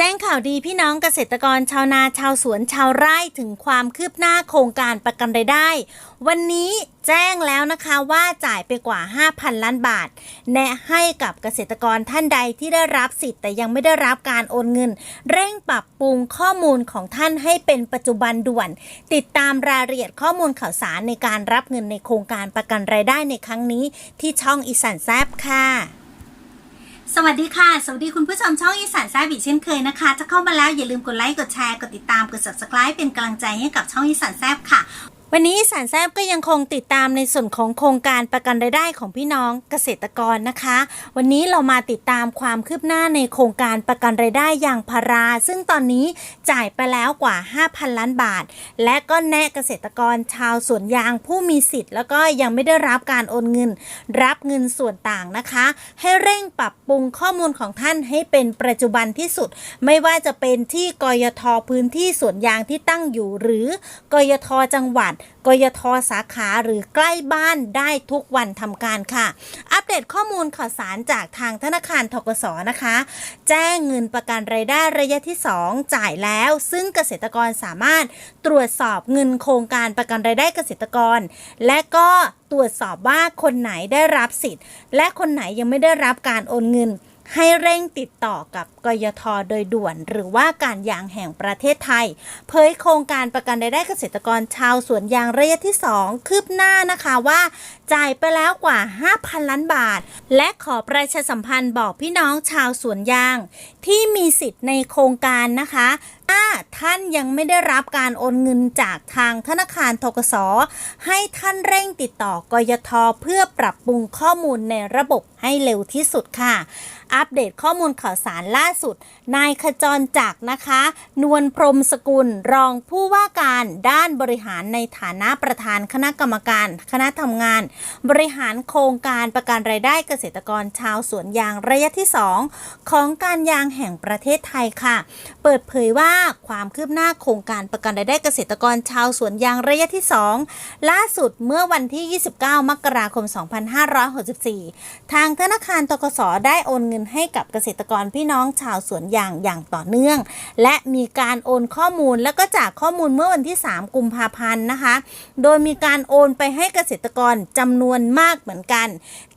แจ้งข่าวดีพี่น้องเกษตรกรชาวนาชาวสวนชาวไร่ถึงความคืบหน้าโครงการประกันรายได้ วันนี้แจ้งแล้วนะคะว่าจ่ายไปกว่า 5,000 ล้านบาท แนะให้กับเกษตรกรท่านใดที่ได้รับสิทธิ์แต่ยังไม่ได้รับการโอนเงิน เร่งปรับปรุงข้อมูลของท่านให้เป็นปัจจุบันด่วน ติดตามรายละเอียดข้อมูลข่าวสารในการรับเงินในโครงการประกันรายได้ในครั้งนี้ ที่ช่องอีสานแซบค่ะ สวัสดีค่ะ สวัสดีคุณผู้ชมช่องอีสานแซบีเช่นเคยนะคะ ถ้าเข้ามาแล้วอย่าลืมกดไลค์ กดแชร์ กดติดตาม กด subscribe เป็นกำลังใจให้กับช่องอีสานแซบค่ะ วันนี้สานแซบก็ยังคงติดตามในส่วนของโครงการประกันรายได้ของพี่น้องเกษตรกรนะคะ วันนี้เรามาติดตามความคืบหน้าในโครงการประกันรายได้อย่างพารา ซึ่งตอนนี้จ่ายไปแล้วกว่า 5,000 ล้านบาท และก็แนะเกษตรกรชาวสวนยางผู้มีสิทธิ์ แล้วก็ยังไม่ได้รับการโอนเงิน รับเงินส่วนต่างนะคะ ให้เร่งปรับปรุงข้อมูลของท่านให้เป็นปัจจุบันที่สุด ไม่ว่าจะเป็นที่กยทพื้นที่สวนยางที่ตั้งอยู่ หรือกยทจังหวัดกยทสาขาหรือใกล้บ้านได้ทุกวันทำการค่ะ อัปเดตข้อมูลข่าวสารจากทางธนาคารทกสนะคะ แจ้งเงินประกันรายได้ระยะที่ 2 จ่ายแล้ว ซึ่งเกษตรกรสามารถตรวจสอบเงินโครงการประกันรายได้เกษตรกร และก็ตรวจสอบว่าคนไหนได้รับสิทธิ์ และคนไหนยังไม่ได้รับการโอนเงิน ให้เร่งติดต่อกับกยทโดยด่วน หรือว่าการยางแห่งประเทศไทย เผยโครงการประกันรายได้เกษตรกรชาวสวนยางระยะที่ 2 คืบหน้านะคะว่า จ่ายไปแล้วกว่า 5,000 ล้านบาท และขอประชาสัมพันธ์บอกพี่น้องชาวสวนยาง ที่มีสิทธิ์ในโครงการนะคะถ้าท่านยังไม่ได้รับการโอนเงินจากทางธนาคารทกส ให้ท่านเร่งติดต่อกยทเพื่อปรับปรุงข้อมูลในระบบให้เร็วที่สุดค่ะอัปเดตข้อมูลข่าวสารล่าสุด นายขจรจักรนะคะ นวลพรมสกุลรองผู้ว่าการด้านบริหารในฐานะประธานคณะกรรมการ คณะทำงาน บริหารโครงการประกันรายได้เกษตรกรชาวสวนยางระยะที่ 2 ของการยางแห่งประเทศไทยค่ะ เปิดเผยว่าความคืบหน้าโครงการประกันรายได้เกษตรกรชาวสวนยางระยะที่ 2 ล่าสุดเมื่อวันที่ 29 มกราคม 2564 ทางธนาคารตกสได้โอนเงินนให้กับเกษตรกรพี่น้องชาวสวนยางอย่างต่อเนื่อง และมีการโอนข้อมูลแล้วก็จากข้อมูลเมื่อวันที่ 3 กุมภาพันธ์นะคะ โดยมีการโอนไปให้เกษตรกรจำนวนมากเหมือนกัน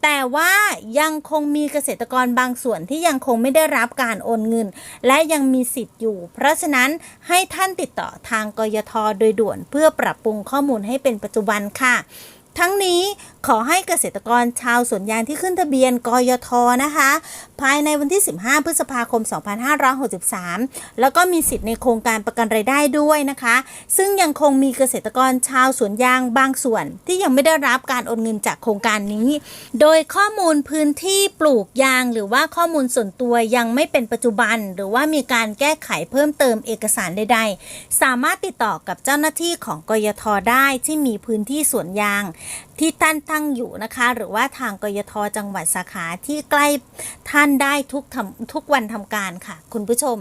แต่ว่ายังคงมีเกษตรกรบางส่วนที่ยังคงไม่ได้รับการโอนเงิน และยังมีสิทธิ์อยู่ เพราะฉะนั้นให้ท่านติดต่อทางกยทโดยด่วน เพื่อปรับปรุงข้อมูลให้เป็นปัจจุบันค่ะ ทั้งนี้ ขอให้เกษตรกรชาวสวนยางที่ขึ้นทะเบียนกยทนะคะ ภายในวันที่ 15 พฤษภาคม 2563 แล้วก็มีสิทธิ์ในโครงการประกันรายได้ด้วยนะคะ ซึ่งยังคงมีเกษตรกรชาวสวนยางบางส่วน ที่ยังไม่ได้รับการโอนเงินจากโครงการนี้ โดยข้อมูลพื้นที่ปลูกยาง หรือว่าข้อมูลส่วนตัวยังไม่เป็นปัจจุบัน หรือว่ามีการแก้ไขเพิ่มเติมเอกสารใดๆ สามารถติดต่อกับเจ้าหน้าที่ของกยทได้ที่มีพื้นที่สวนยาง ที่ท่านตั้งอยู่นะคะ หรือว่าทางกยทจังหวัดสาขาที่ใกล้ท่านได้ทุกท,ทุกวันทำการค่ะ คุณผู้ชม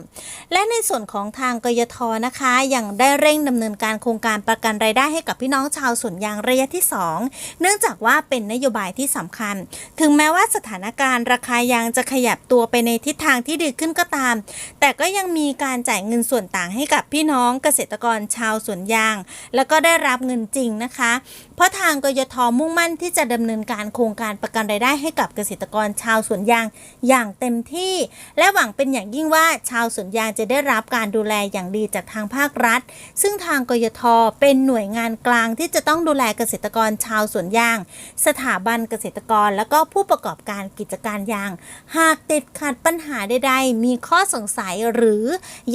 และในส่วนของทางกยทนะคะยังได้เร่งดำเนินการโครงการประกันรายได้ให้กับพี่น้องชาวสวนยางระยะที่ 2 เนื่องจากว่าเป็นนโยบายที่สำคัญ ถึงแม้ว่าสถานการณ์ราคายางจะขยับตัวไปในทิศทางที่ดีขึ้นก็ตาม แต่ก็ยังมีการจ่ายเงินส่วนต่างให้กับพี่น้องเกษตรกรชาวสวนยาง แล้วก็ได้รับเงินจริงนะคะ เพราะทางกยทมุ่งมั่นที่จะดำเนินการโครงการประกันรายได้ให้กับเกษตรกรชาวสวนยางอย่างเต็มที่ และหวังเป็นอย่างยิ่งว่าชาวสวนยางจะได้รับการดูแลอย่างดีจากทางภาครัฐ ซึ่งทางกยทเป็นหน่วยงานกลางที่จะต้องดูแลเกษตรกรชาวสวนยาง สถาบันเกษตรกร แล้วก็ผู้ประกอบการกิจการยาง หากติดขัดปัญหาใดๆ มีข้อสงสัยหรือ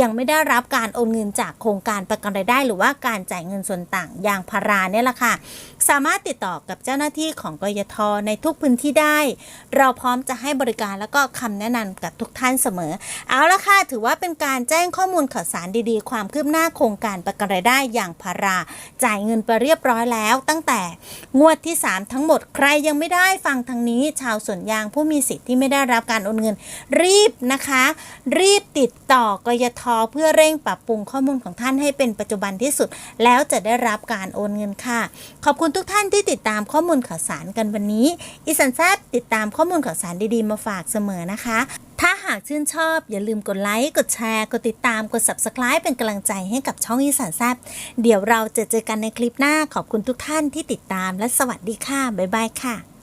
ยังไม่ได้รับการโอนเงินจากโครงการประกันรายได้ หรือว่าการจ่ายเงินส่วนต่างยางพาราเนี่ยแหละค่ะสามารถติดต่อกับเจ้าหน้าที่ของกยทในทุกพื้นที่ได้ เราพร้อมจะให้บริการแล้วก็คำแนะนำกับทุกท่านเสมอ เอาละค่ะ ถือว่าเป็นการแจ้งข้อมูลข่าวสารดีๆ ความคืบหน้าโครงการประกันรายได้อย่างพารา จ่ายเงินไปเรียบร้อยแล้ว ตั้งแต่งวดที่ 3 ทั้งหมดใครยังไม่ได้ฟังทางนี้ ชาวสวนยางผู้มีสิทธิ์ที่ไม่ได้รับการโอนเงิน รีบนะคะ รีบติดต่อกยทเพื่อเร่งปรับปรุงข้อมูลของท่านให้เป็นปัจจุบันที่สุด แล้วจะได้รับการโอนเงินค่ะ ขอบคุณคุณทุกท่านที่ติดตามข้อมูลข่าวสารกันวันนี้ อิสันแซบติดตามข้อมูลข่าวสารดีๆมาฝากเสมอนะคะ ถ้าหากชื่นชอบอย่าลืมกดไลค์ กดแชร์ กดติดตาม กด subscribe เป็นกำลังใจให้กับช่องอีสันแซบเดี๋ยวเราจะเจอกันในคลิปหน้าขอบคุณทุกท่านที่ติดตามและสวัสดีค่ะ บ๊ายบายค่ะ